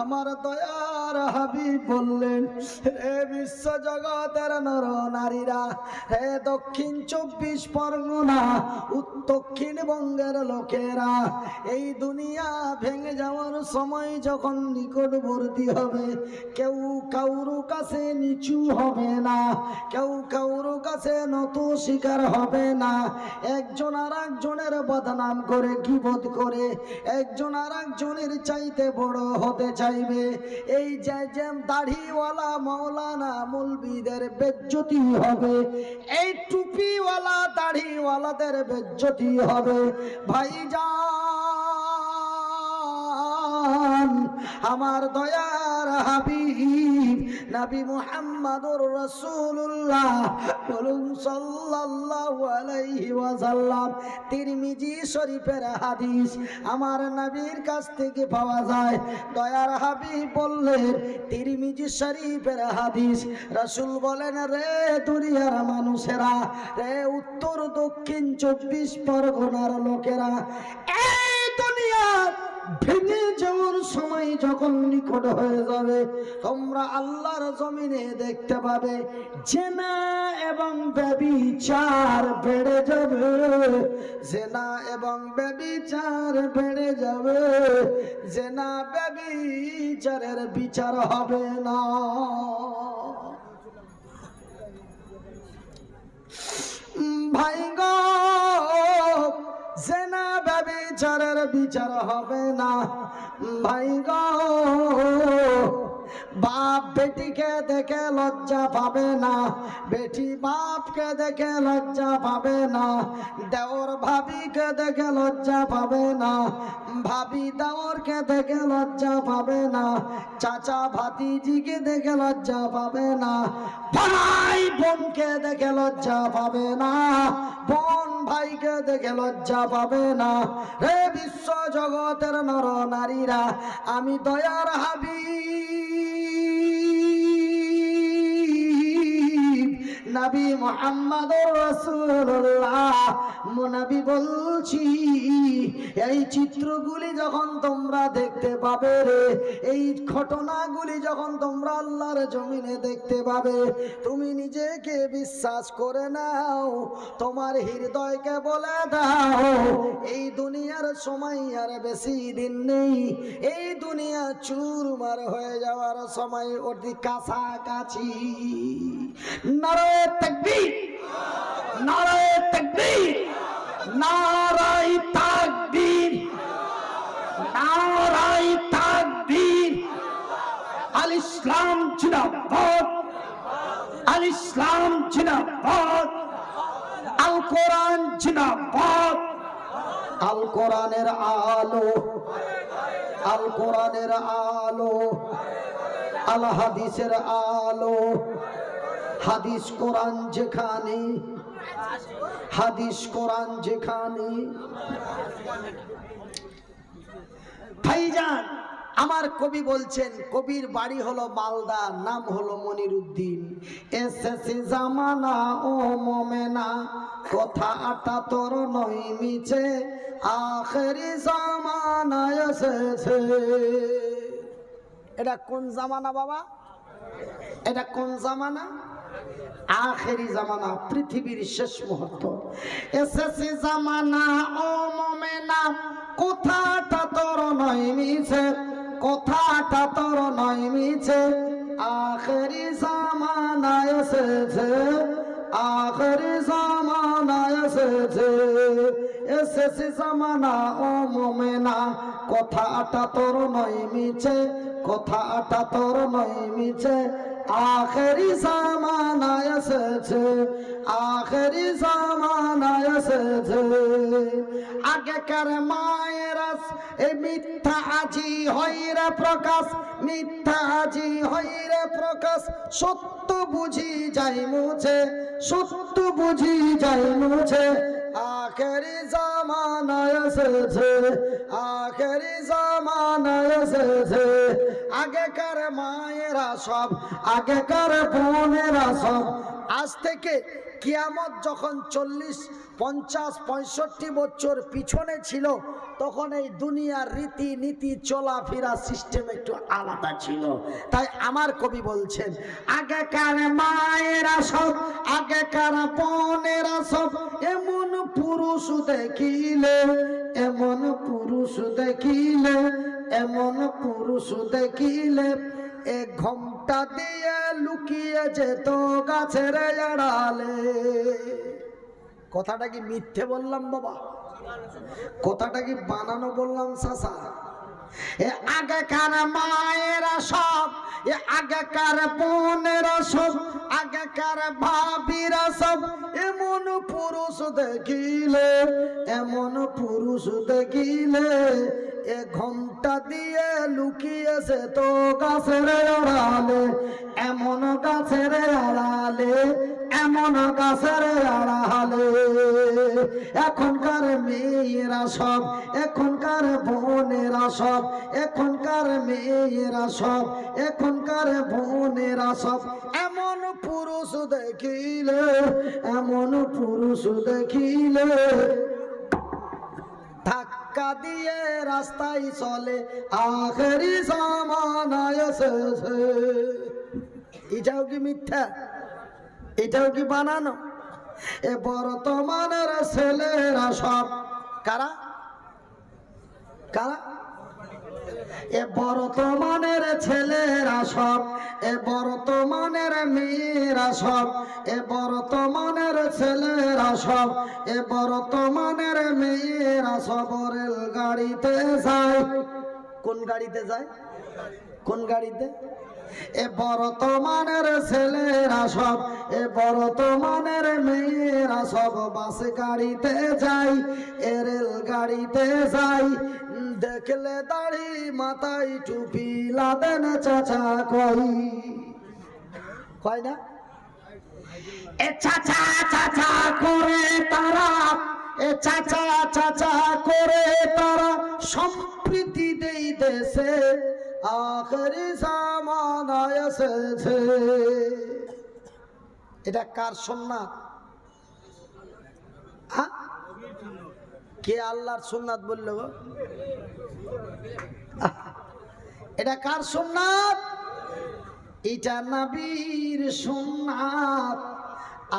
আমার দয়ার হাবি বললেন, হে বিশ্ব জগতের নর নারীরা, হে দক্ষিণ চব্বিশ পরগনা দক্ষিণবঙ্গের লোকেরা, এই দুনিয়া ভেঙে যাওয়ার সময় যখন নিকটবর্তী হবে, কেউ কাউরু কাছে নিচু হবে না, কেউ কাউরু কাছে নত শিকার হবে না। একজন আর একজনের বদনাম করে কিবোধ করে, একজন আর একজনের চাইতে বড় হতে চাইবে। এই যে দাড়িওয়ালা মৌলানা মুলবিদের বেজ্জতি হবে, এই টুপিওয়ালা দাড়িওয়ালাদের বেজ্জতি হবে। ভাইজান আমার দয়ার হাবিব নবী মুহাম্মাদুর রাসূলুল্লাহ বলুন সাল্লাল্লাহু আলাইহি ওয়াসাল্লাম, তিরমিজি শরীফের হাদিস আমার নবীর কাছ থেকে পাওয়া যায়। দয়ার হাবিব বললেন, তিরমিজি শরীফের হাদিস, রাসূল বলেন, রে দুনিয়ার মানুষেরা, রে উত্তর দক্ষিণ চব্বিশ পরগনার লোকেরা, এই দুনিয়ার ভেঙে যাওয়ার সময় যখন নিকট হয়ে যাবে, তোমরা আল্লাহর জমিনে দেখতে পাবে, জেনা এবং ব্যবিচার বেড়ে যাবে। জেনা এবং ব্যবিচার বেড়ে যাবে। জেনা ব্যবিচারের বিচার হবে না। ভাই গো, জেনা ব্যবিচারের বিচার হবে না। ভাই গো বাপ বেটিকে দেখে লজ্জা পাবে না, বেটি বাপকে দেখে লজ্জা পাবে না, দেওর ভাবিকে দেখে লজ্জা পাবে না, ভাবি দেওরকে দেখে লজ্জা পাবে না, চাচা ভাতিজিকে দেখে লজ্জা পাবে না, ভাই বোনকে দেখে লজ্জা পাবে না, বোন ভাইকে দেখে লজ্জা পাবে না। রে বিশ্ব জগতের নর নারীরা, আমি দয়ার হাবি। নবী মোহাম্মদ রসুল্লাহ নবী বলছি, এই চিত্রগুলি যখন তোমরা দেখতে পাবে রে, এই ঘটনাগুলি যখন তোমরা আল্লাহর জমিনে দেখতে পাবে, তুমি নিজেকে বিশ্বাস করে নাও, তোমার হৃদয়কে বলে দাও, এই দুনিয়ার সময় আর বেশি দিন নেই, এই দুনিয়া চুরমার হয়ে যাওয়ার সময় অতি কাছাকাছি। নারায় তাকবীর। নারায় তাকবীর। নারায় তাকবীর। নারায় তাকবীর। আল ইসলাম জিন্দাবাদ। আল আল আলো। আল হাদিসের আলো। হাদিস কোরআন যেখানে, হাদিস কোরআন যেখানে। ভাইজান, আমার কবি বলছেন, কবির বাড়ি হলো মালদা, নাম হলো মনির উদ্দিন এসেছে জামানা ও মোমেনা, কথা আটা তোর নই মিছে, আখেরি জামানা এসেছে। এটা কোন জামানা বাবা? এটা কোন জামানা? আখেরি জামানা, পৃথিবীর শেষ মুহূর্ত। এসেছে জামানা, ও মোমেনা, কথাটা তোর নয় মিছে, কথাটা তোর নয় মিছে। আখেরি জামানা এসেছে, আখেরি জামানা এসেছে। এসেছে জামানা, ও মোমেনা, কথাটা তোর নয় মিছে, কথাটা তোর নয় মিছে। আখেরি জামানা এসেছে, আখেরি জামানা এসেছে। আগেকার মায়েরা এই মিথ্যা আজি হইরে প্রকাশ, মিথ্যা আজি হইরে প্রকাশ। সত্য বুঝি যাই মুছে, সত্য বুঝি যাই মুছে আখেরি জামানায় এসেছে আখেরি জামানায় এসেছে। আগেকার মায়েরা সব আগেকার বোনেরা সব আজ থেকে কিয়ামত যখন চল্লিশ, পঞ্চাশ, পঁয়ষট্টি বছর পিছনে ছিল, তখন এই দুনিয়ার রীতি নীতি চলাফেরা সিস্টেম একটু আলাদা ছিল। তাই আমার কবি বলছেন, আগেকার মায়েরা সব আগেকার বোনেরা সব এমন পুরুষ দেখিলে, এমন পুরুষ দেখিলে, এমন পুরুষ দেখিলে এ ঘণ্টা দিয়ে লুকিয়ে যেত গাছের আড়ালে। কথাটা কি মিথ্যে বললাম বাবা? কথাটা কি বানানো বললাম সাসা এ আগেকার মায়েরা সব এ আগেকার বোনেরা সব আগেকার ভাবিরা সব এমন পুরুষ দেখিলে, এমন পুরুষ দেখিলে এ ঘণ্টা দিয়ে লুকিয়েছে তো গাছের আড়ালে, এমন গাছের আড়ালে, এমন গাছের আড়ালে। এখনকার মেয়েরা সব, এখনকার বোনেরা সব, এখনকার মেয়েরা সব, এখনকার বোনেরা সব, এমন পুরুষ দেখিলে, এমন পুরুষ দেখিলে ধাক্কা দিয়ে রাস্তায় চলে। আখেরি জামানায় এটাও কি মিথ্যা? এটাও কি বানানো? এ বর্তমানের ছেলেরা সব কারা? কারা? এ বর্তমানের ছেলেরা সব এ বর্তমানের মেয়েরা সব এ বর্তমানের ছেলেরা সব এ বর্তমানের মেয়েরা সব রেল গাড়িতে যায়। কোন গাড়িতে যায়? কোন গাড়িতে? এ বর্তমানের ছেলেরা সব এ বর্তমানের মেয়েরা সব বাস গাড়িতে যাই এ রেল গাড়িতে যাই দেখলে দাড়ি মাথায় টুপি লাদেন চাচা কই? কয় না? এ চাচা চাচা করে তারা, এ চাচা চাচা করে তারা সম্প্রীতি দেই দেশে, আখরি সামানায় এসেছে। এটা কার সোননাথ হ্যাঁ? কে আল্লাহর সোমনাথ বলল গো? এটা কার সোমনাথ এটা নাবির সোননাথ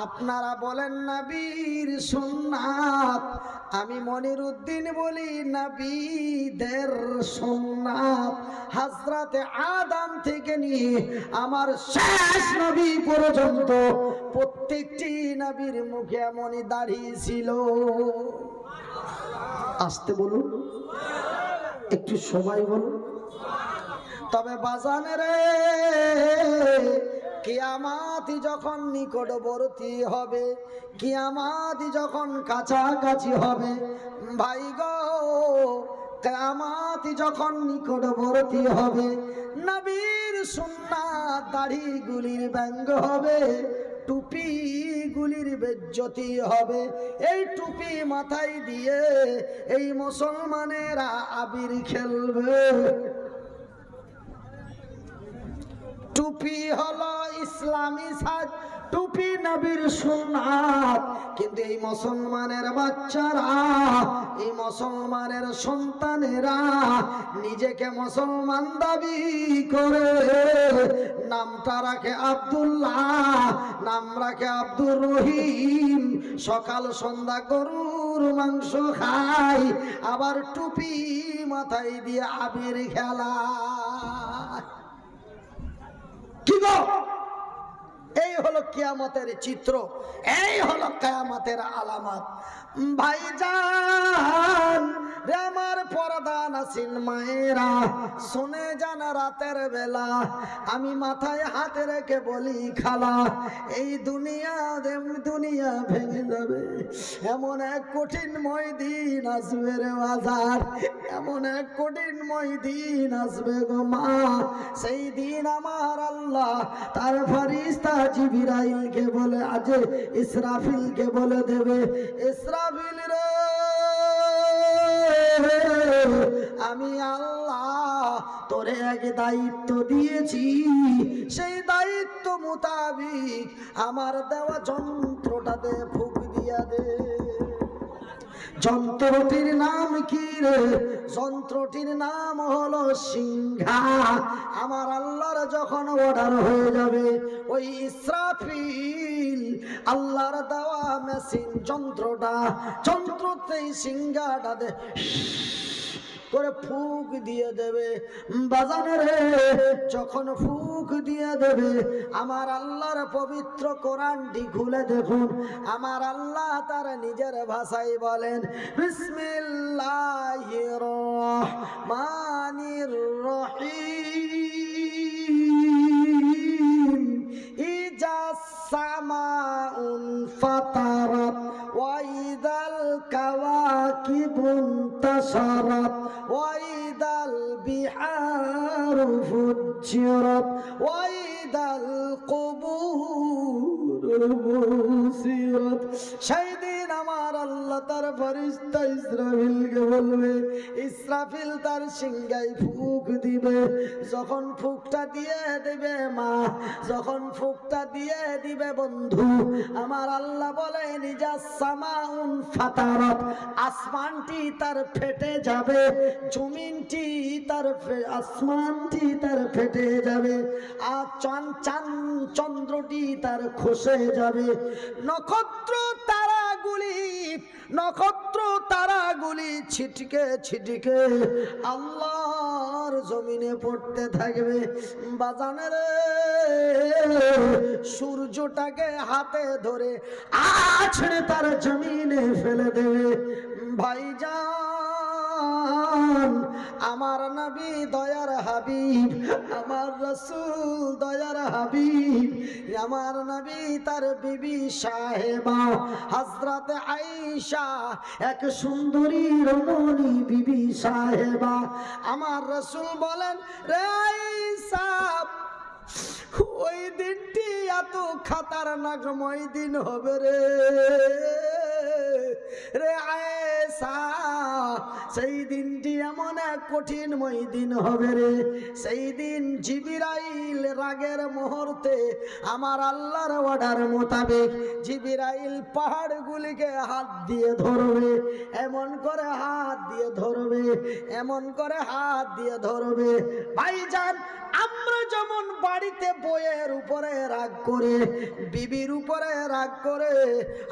আপনারা বলেন নাবির সোননাথ আমি মনির উদ্দিন বলি নাবিদের সোমনাথ হাজরাতে আদাম থেকে নিয়ে আমার শেষ নবী পর্যন্ত প্রত্যেকটি নবীর মুখে এমনই দাঁড়িয়ে ছিল। আসতে বলুন। একটু সবাই বলুন। তবে বাজানে রে, কিয়ামাতি যখন নিকটবর্তী হবে, কিয়ামাতি যখন কাছাকাছি হবে, ভাই গো, কিয়ামাতি যখন নিকটবর্তী হবে, নবীর সুন্নাত দাড়িগুলির ব্যঙ্গ হবে, টুপি বেজ্জতি হবে। এই টুপি মাথায় দিয়ে এই মুসলমানেরা আবির খেলবে। টুপি হলো ইসলামী সাজ টুপি নবীর সুন্নাত। কিন্তু এই মুসলমানের বাচ্চারা, এই মুসলমানের সন্তানেরা নিজেকে মুসলমান দাবি করে। নামটা রাখে আব্দুল্লাহ, নাম রাখে আব্দুর রহিম। সকাল সন্ধ্যা গরুর মাংস খায়, আবার টুপি মাথায় দিয়ে আবির খেলা। কি গো? এই হলো কিয়ামতের চিত্র, এই হলো কিয়ামতের আলামত। ভাইজান, রে আমার পরদান আসিন মায়েরা, শুনে যান রাতের বেলা, আমি মাথায় হাতে রেখে বলি, খালা, এই দুনিয়া দুনিয়া ভেঙে যাবে, এমন এক কঠিনময় দিন আসবে রে বাজার, এমন এক কঠিনময় দিন আসবে গো মা, সেই দিন আমার আল্লাহ তার ফারিস্তা জিবিরাইলকে বলে, আজ ইসরাফিলকে বলে দেবে, ইসরাফিল রে, আমি আল্লাহ তোরে এক দায়িত্ব দিয়েছি। সেই দায়িত্ব মোতাবিক আমার দেওয়া যন্ত্রটাতে দে যন্ত্রটির নাম কি রে? যন্ত্রটির নাম হলো সিংহা। আমার আল্লাহর যখন অর্ডার হয়ে যাবে, ওই ইসরাফিল, আল্লাহর দেওয়া মেশিন যন্ত্রটা, যন্ত্রতেই সিংহাটা দে করে ফুক দিয়ে দেবে। বাজানে রে, যখন ফুক দিয়ে দেবে, আমার আল্লাহর পবিত্র কোরআনটি খুলে দেখুন। আমার আল্লাহ তার নিজের ভাষায় বলেন, বিসমিল্লাহির রহমানির রহিম। ইজা সামাউন ফাতারাত ওয়াইদা রাকিবুন তাসারাত ওয়াইদাল বিহার ফুজ্জিরাত ওয়াইদাল কুবুর মুসিবত। আমার আল্লাহ তার ফরিস্তা ইসরাফিলকে বলবে, ইসরাফিল তার সিংহায় ফুক দিবে। যখন ফুকটা দিয়ে দিবে মা, যখন ফুকটা দিয়ে দিবে বন্ধু, আমার আল্লাহ বলে নিজা সামাউন ফাতারত আসমানটি তার ফেটে যাবে, জমিনটি তার আসমানটি তার ফেটে যাবে, আর চান চান, চন্দ্রটি তার খসে যাবে। নক্ষত্র তারাগুলি নক্ষত্র তারাগুলি ছিটকে ছিটকে আল্লাহর জমিনে পড়তে থাকবে। বাজানের সূর্যটাকে হাতে ধরে আছড়ে তার জমিনে ফেলে দেবে। ভাইজান আমার নবী দয়ার হাবিব, আমার রসুল দয়ার হাবিব, আমার নবী তার বিবি সাহেবা হজরত আয়েশা, এক সুন্দরী রমণী বিবি সাহেবা। আমার রসুল বলেন, রে আয়েশা, ওই দিনটি এত খাতারনাকময় দিন হবে রে। রে আয়েশা, সেই এক কঠিনময় দিন হবে রে। সেই দিন জিবিরাইল রাগের মুহূর্তে আমার আল্লাহর অর্ডার মোতাবেক জিবিরাইল পাহাড়গুলিকে হাত দিয়ে ধরবে, এমন করে হাত দিয়ে ধরবে, এমন করে হাত দিয়ে ধরবে। ভাইজান, আমরা যেমন বাড়িতে বইয়ের উপরে রাগ করে, বিবির উপরে রাগ করে,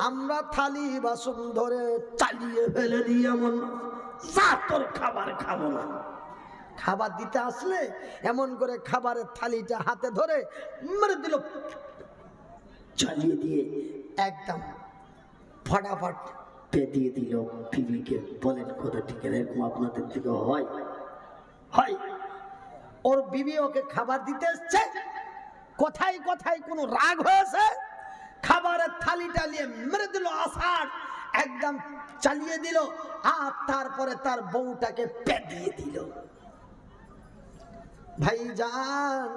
আমরা থালি বাসন ধরে চালিয়ে ফেলে দিই এমন। তোর খাবার খাব না। খাবার দিতে আসলে এমন করে খাবারের থালিটা হাতে ধরে মেরে দিল। চালিয়ে দিয়ে একদম ফটাফট পে দিয়ে দিল। বিবিকে বলেন, কথা ঠিক এরকম আপনাদের দিকে হয়? হয়। ওর বিবি ওকে খাবার দিতে এসছে। কোথায় কোথায় কোনো রাগ হয়েছে? খাবারের থালিটা নিয়ে মেরে দিল আষাঢ় একদম চালিয়ে দিল, আর তারপরে তার বউটাকে পে দিয়ে দিল। ভাইজান,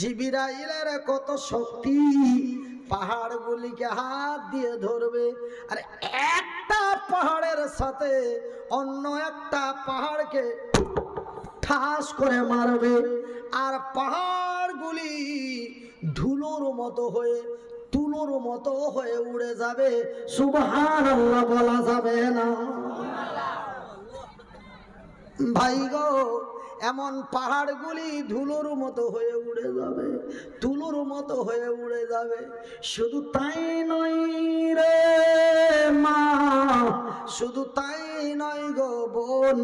জিবিরাইলের কত শক্তি, পাহাড়গুলিকে হাত দিয়ে ধরবে। আর একটা পাহাড়ের সাথে অন্য একটা পাহাড়কে ঠাস করে মারবে, আর পাহাড়গুলি ধুলোর মতো হয়ে তুলোর মতো হয়ে উড়ে যাবে। সুবহান বলা যাবে না। ভাই গো, এমন পাহাড়গুলি ধুলোর মতো হয়ে উড়ে যাবে, তুলোর মতো হয়ে উড়ে যাবে। শুধু তাই নয় রে মা, শুধু তাই নয় গো বোন,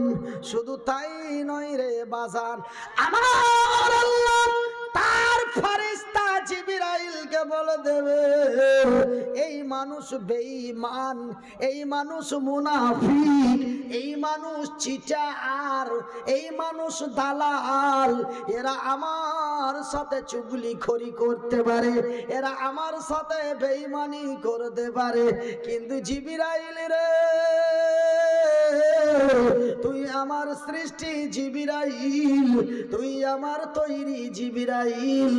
শুধু তাই নয় রে বাজান। আমার তার ফেরেশতা জিবরাইলকে বলে দেবে, এই মানুষ বেঈমান, এই মানুষ মুনাফিক, এই মানুষ চিটা আর এই মানুষ দালাল, এরা আমার সাথে চুগলি খড়ি করতে পারে, এরা আমার সাথে বেঈমানি করতে পারে। কিন্তু জিবিরাইল রে তুই আমার সৃষ্টি জিবিরাইল, তুই আমার তৈরি জিবিরাইল।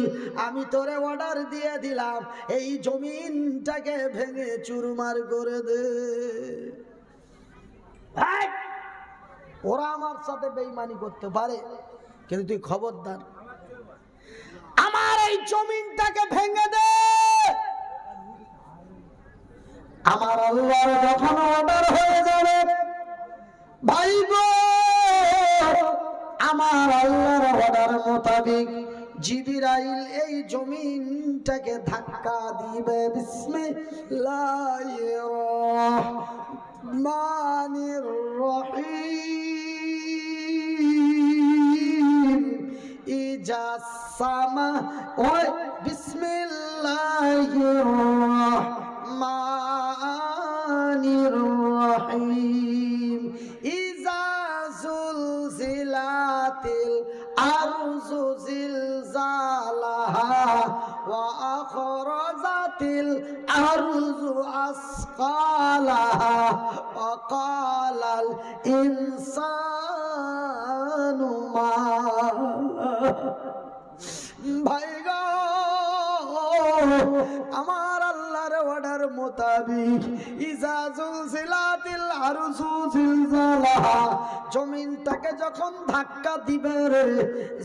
আমি তোরে অর্ডার দিয়ে দিলাম, এই জমিনটাকে ভেঙে চুরমার করে দে। ওরা আমার সাথে বেইমানি করতে পারে, কিন্তু তুই খবরদার। আমার এই জমিনটাকে ভেঙে দে। আমার আল্লাহর যখন অর্ডার হয়ে যাবে ভাই আমার আল্লাহর অর্ডার মোতাবেক জিবিরাইল এই জমিনটাকে ধাক্কা দিবে। বিসমিল্লাহির রহমানির রহিম। ইজা সামা, ওই বিসমিল্লাহির রহমানির ওয়া ক্বালাল ইনসানু মা ভাই আমার আল্লাহর অর্ডার মোতাবিক আরজু জিলজালাহা জমিনটাকে যখন ধাক্কা দিবে রে,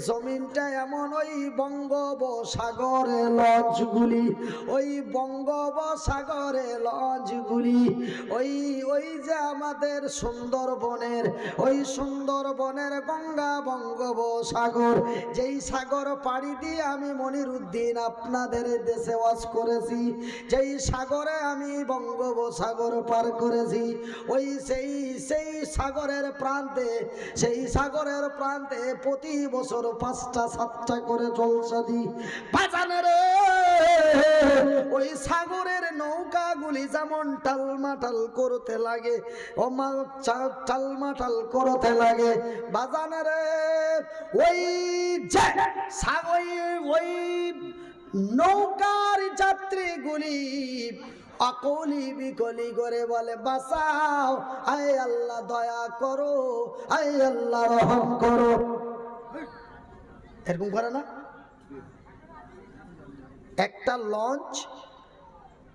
জমিনটা এমন ওই বঙ্গোপসাগরে লঞ্চগুলি, ওই বঙ্গোপসাগরে লঞ্চগুলি, ওই ওই যে আমাদের সুন্দরবনের, ওই সুন্দরবনের গঙ্গা বঙ্গোপসাগর, যেই সাগর পাড়ি দিয়ে আমি মনির উদ্দিন আপনাদের দেশে ওয়াজ করেছি, যেই সাগরে আমি বঙ্গোপসাগর পার করেছি, ওই সেই সেই সাগরের প্রান্তে, সেই সাগরের প্রান্তে প্রতি বছর পাঁচটা, সাতটা করে জলসা দি রে, ওই সাগরের নৌকাগুলি যেমন টালমাটাল করতে লাগে অমাল মাল টালমাটাল করতে লাগে। বাজানে রে, ওই যে সা- ওই ওই নৌকার যাত্রীগুলি অকলি বিকলি করে বলে, বাঁচাও, আয় আল্লাহ, দয়া করো, আয় আল্লাহ, রহম করো। এরকম করে না? একটা লঞ্চ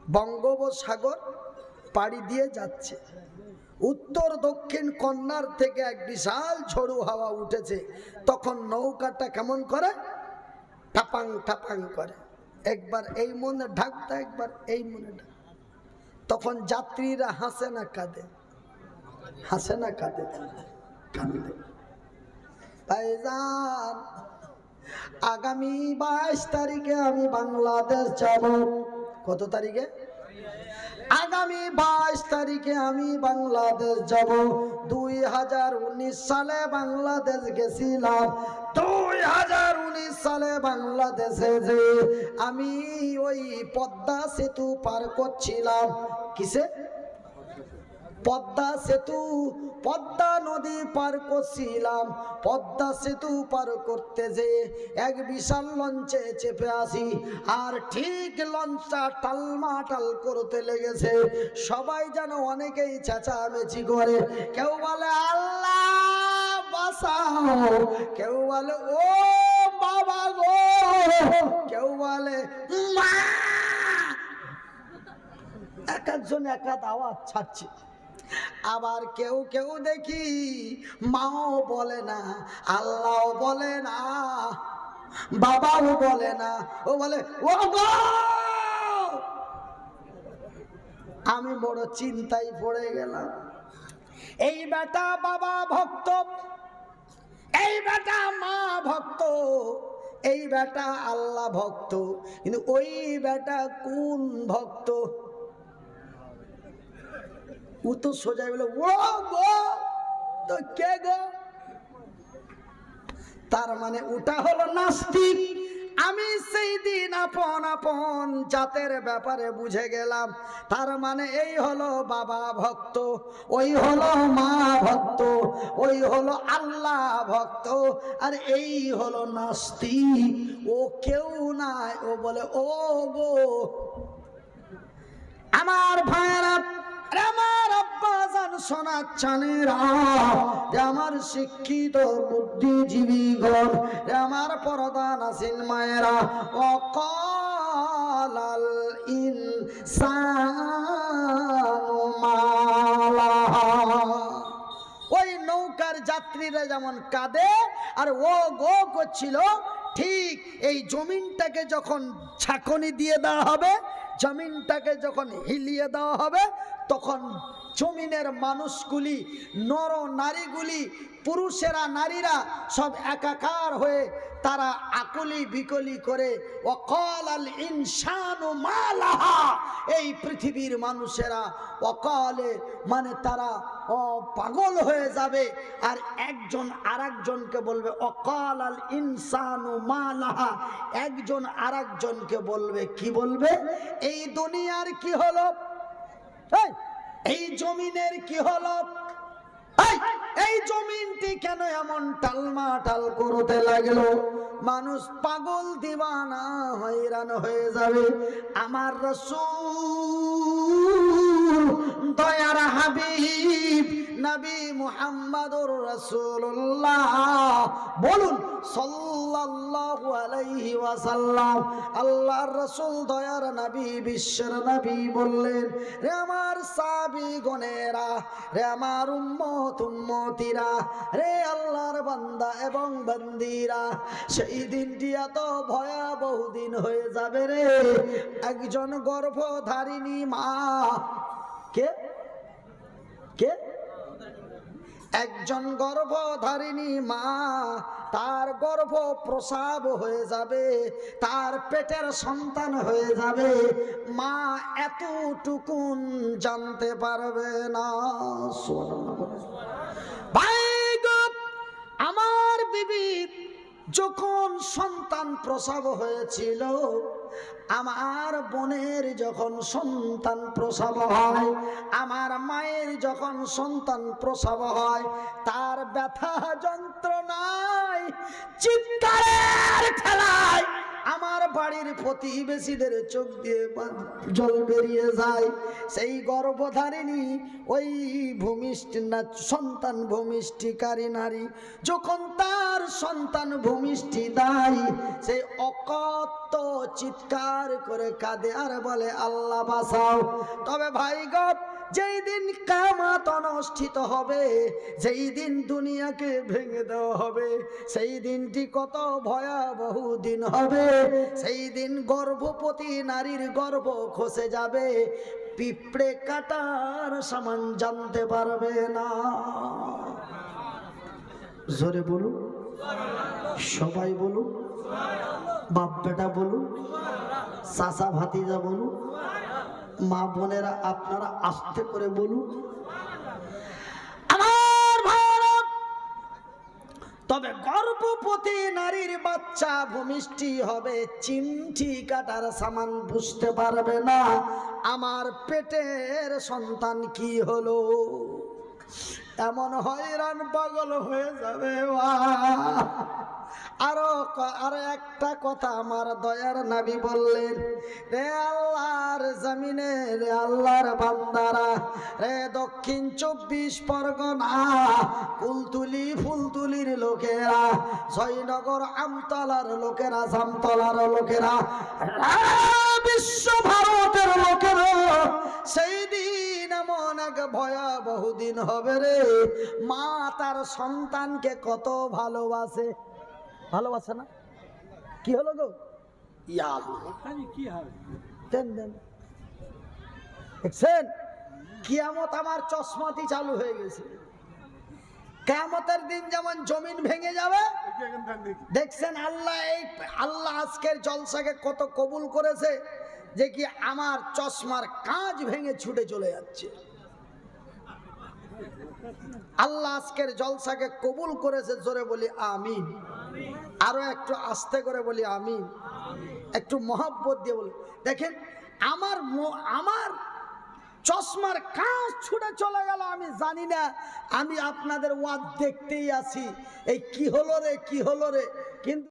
বঙ্গোপসাগর পাড়ি দিয়ে যাচ্ছে। উত্তর দক্ষিণ কন্যার থেকে এক বিশাল ঝড়ু হাওয়া উঠেছে। তখন নৌকাটা কেমন করে? টাপাং টাপাং করে। একবার এই মনে ঢাকতে একবার এই মনে ঢাক তখন যাত্রীরা হাসে না কাঁদে। হাসে না কাঁদে। ভাইজান, আগামী বাইশ তারিখে আমি বাংলাদেশ যাব। কত তারিখে? আগামী বাইশ তারিখে আমি বাংলাদেশ যাব। দুই হাজার উনিশ সালে বাংলাদেশ গেছিলাম। দুই হাজার উনিশ সালে বাংলাদেশে যে আমি ওই পদ্মা সেতু পার করছিলাম। কিসে? পদ্মা সেতু, পদ্মা নদী পার করছিলাম। পদ্মা সেতু পার করতে যে এক বিশাল লঞ্চে চেপে আসি। আর ঠিক লঞ্চটা টালমাটাল করতে লেগেছে। সবাই যেন অনেকেই চেঁচামেচি করে। কেউ বলে, আল্লাহ বাঁচাও। কেউ বলে, ও বাবা গো। কেউ বলে, মা! এক একজন এক এক আওয়াজ ছাড়ছে। আবার কেউ কেউ দেখি মাও বলে না, আল্লাহও বলে না, বাবাও বলে না। ও বলে, ও আমি বড় চিন্তায় পড়ে গেলাম। এই বেটা বাবা ভক্ত, এই বেটা মা ভক্ত, এই বেটা আল্লাহ ভক্ত, কিন্তু ওই বেটা কোন ভক্ত? ও তো সোজা বলে ও তো কে গো? তার মানে ওটা হলো নাস্তিক। আমি সেই দিন আপন আপন জাতের ব্যাপারে বুঝে গেলাম। তার মানে এই হলো বাবা ভক্ত, ওই হলো মা ভক্ত, ওই হলো আল্লাহ ভক্ত, আর এই হলো নাস্তি ও কেউ নাই, ও বলে, ও গো, আমার আমার আব্বাজান শোনাচ্ছানেরা আমার শিক্ষিত বুদ্ধিজীবী গণ যে আমার পরদান আসিন মায়েরা অকাল ইনসানু মালাহা। ওই নৌকার যাত্রীরা যেমন কাঁদে, আর ও গো করছিল, ঠিক এই জমিনটাকে যখন ছাকনি দিয়ে দেওয়া হবে, জমিনটাকে যখন হিলিয়ে দেওয়া হবে, তখন জমিনের মানুষগুলি নর নারীগুলি পুরুষেরা নারীরা সব একাকার হয়ে তারা আকলি বিকলি করে অকল আল ইনসানু মালাহা এই পৃথিবীর মানুষেরা অকলে মানে তারা পাগল হয়ে যাবে। আর একজন আরেকজনকে বলবে অকাল আল ইনসানু মালাহা একজন আরেকজনকে বলবে কি বলবে? এই দুনিয়ার কি হলো? এই, এই জমিনের কি হলো? এই, জমিনটি কেন এমন টালমাটাল করতে লাগল? মানুষ পাগল দিবানা হয়রান হয়ে যাবে। আমার রসুল দয়ার হাবিব নবী মুহাম্মাদুর রাসূলুল্লাহ। বলুন, সাল্লাল্লাহু আলাইহি ওয়াসাল্লাম আল্লাহর রাসূল দয়ার নবী, বিশ্বের নবী বললেন, রে আমার সাহাবী গণেরা, রে আমার উম্মত উম্মতিরা, রে আল্লাহর বান্দা এবং বান্দিরা, সেই দিনটি এত ভয়াবহ দিন হয়ে যাবে রে। একজন গর্ভধারিণী মা কে? কে? একজন গর্ভধারিণী মা তার গর্ভ প্রসাব হয়ে যাবে তার পেটের সন্তান হয়ে যাবে। মা এতটুকুন জানতে পারবে না। সুবহানাল্লাহ ভাই গো, আমার বিবি যখন সন্তান প্রসব হয়েছিল, আমার বোনের যখন সন্তান প্রসব হয়, আমার মায়ের যখন সন্তান প্রসব হয়, তার ব্যথা যন্ত্রণায়, চিৎকারের ঠেলায় আমার বাড়ির প্রতিবেশীদের চোখ দিয়ে জল বেরিয়ে যায়। সেই গর্ভধারিণী ওই ভূমিষ্ঠি না সন্তান ভূমিষ্ঠিকারী নারী যখন তার সন্তান ভূমিষ্ঠি দেয় সেই অকত চিৎকার করে কাঁদে আর বলে, আল্লাহ বাসাও তবে ভাই গপ যেই দিন কামাত অনুষ্ঠিত হবে, যেই দিন দুনিয়াকে ভেঙে দেওয়া হবে, সেই দিনটি কত ভয়াবহ দিন হবে। সেই দিন গর্ভবতী নারীর গর্ভ খসে যাবে, পিঁপড়ে কাটার সামান জানতে পারবে না। জোরে বলুন, সবাই বলুন বাপ বেটা বলুন চাচা ভাতিজা বলুন মা বোনেরা, আপনারা আস্তে করে বলুন। তবে গর্ভবতী নারীর বাচ্চা ভূমিষ্ঠি হবে, চিমটি কাটার সামান বুঝতে পারবে না। আমার পেটের সন্তান কি হলো? এমন হয়রান পাগল হয়ে যাবে মা। আরও আরও একটা কথা আমার দয়ার নাবি বললেন, রে আল্লাহর জমিনে, রে আল্লাহর বান্দারা, রে দক্ষিণ চব্বিশ পরগনা, কুলতুলি ফুলতুলির লোকেরা, জয়নগর আমতলার লোকেরা, জামতলার লোকেরা বিশ্ব ভারতের লোকেরা, সেই দিন এমন এক ভয়াবহ দিন হবে রে। মা তার সন্তানকে কত ভালোবাসে। ভালোবাসে না? কি হলো গো? ইয়া আল্লাহ। দেন দেন। দেখছেন? কিয়ামত আমার চশমাতি চালু হয়ে গেছে। কেয়ামতের দিন যেমন জমিন ভেঙে যাবে দেখছেন আল্লাহ এই আল্লাহ আজকের জলসাকে কত কবুল করেছে যে কি আমার চশমার কাঁচ ভেঙে ছুটে চলে যাচ্ছে। আল্লাহ আজকের জলসাকে কবুল করেছে জোরে বলি আমিন। আরও একটু আস্তে করে বলি আমি একটু মহব্বত দিয়ে বলি। দেখেন, আমার আমার চশমার কাজ ছুটে চলে গেল, আমি জানি না, আমি আপনাদের ওয়াদ দেখতেই আছি। এই কি হলো রে, কি হলো রে? কিন্তু